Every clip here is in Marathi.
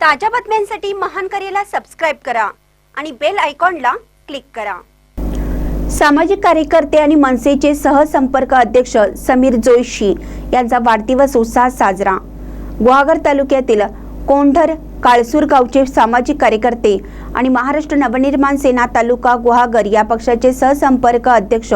ताज्या बातम्यांसाठी महान करेला सबस्क्राईब करा आणि बेल आयकॉनला क्लिक करा. सामाजिक कार्यकर्ते आणि मनसेचे सहसंपर्क अध्यक्ष समीर जोशी यांचा वाढदिवस उत्साहात साजरा. गुहागर तालुक्यातील कोंढर काळसूर गावचे सामाजिक कार्यकर्ते आणि महाराष्ट्र नवनिर्माण सेना तालुका गुहागर या पक्षाचे सहसंपर्क अध्यक्ष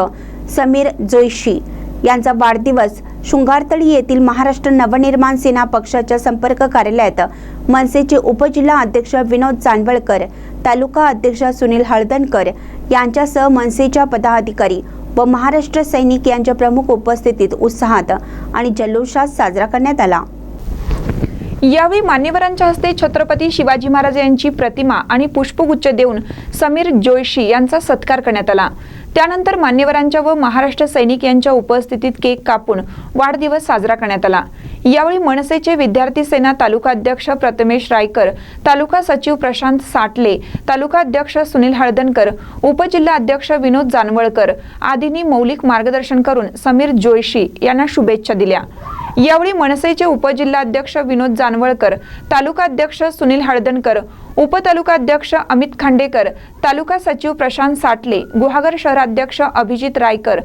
समीर जोशी यांचा वाढदिवस शृंगारतळी येथील महाराष्ट्र नवनिर्माण सेना पक्षाच्या संपर्क कार्यालयात मनसेचे उपजिल्हा अध्यक्ष विनोद जानवळकर तालुका अध्यक्ष सुनील हळदणकर यांच्यासह मनसेच्या पदाधिकारी व महाराष्ट्र सैनिक यांच्या प्रमुख उपस्थितीत उत्साहात आणि जल्लोषात साजरा करण्यात आला. यावेळी मान्यवरांच्या हस्ते छत्रपती शिवाजी महाराज यांची प्रतिमा आणि पुष्पगुच्छ देऊन समीर जोशी यांचा सत्कार करण्यात आला. त्यानंतर मान्यवरांच्या व महाराष्ट्र सैनिक यांच्या उपस्थितीत केक कापून वाढदिवस साजरा करण्यात आला. यावेळी मनसेचे विद्यार्थी सेना तालुका अध्यक्ष प्रथमेश रायकर तालुका सचिव प्रशांत साटले तालुका अध्यक्ष सुनील हळदणकर उपजिल्हा अध्यक्ष विनोद जानवळकर आदींनी मौलिक मार्गदर्शन करून समीर जोशी यांना शुभेच्छा दिल्या. यावेळी मनसेचे उपजिल्हाध्यक्ष विनोद जानवळकर तालुकाध्यक्ष सुनील हळदणकर उपतालुकाध्यक्ष अमित खांडेकर तालुका सचिव प्रशांत साटले गुहागर शहराध्यक्ष अभिजित रायकर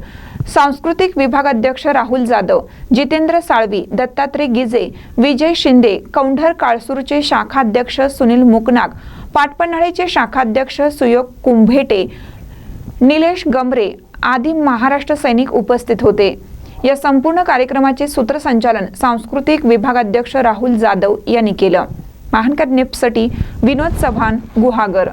सांस्कृतिक विभागाध्यक्ष राहुल जाधव जितेंद्र साळवी दत्तात्रय गिजे विजय शिंदे कौंढर काळसूरचे शाखाध्यक्ष सुनील मुकनाक पाटपन्हाळेचे शाखाध्यक्ष सुयोग कुंभेटे निलेश गमरे आदी महाराष्ट्र सैनिक उपस्थित होते. या संपूर्ण कार्यक्रमाचे सूत्रसंचालन सांस्कृतिक विभागाध्यक्ष राहुल जाधव यांनी केलं. महानकर निप्ससाठी विनोद चव्हाण गुहागर.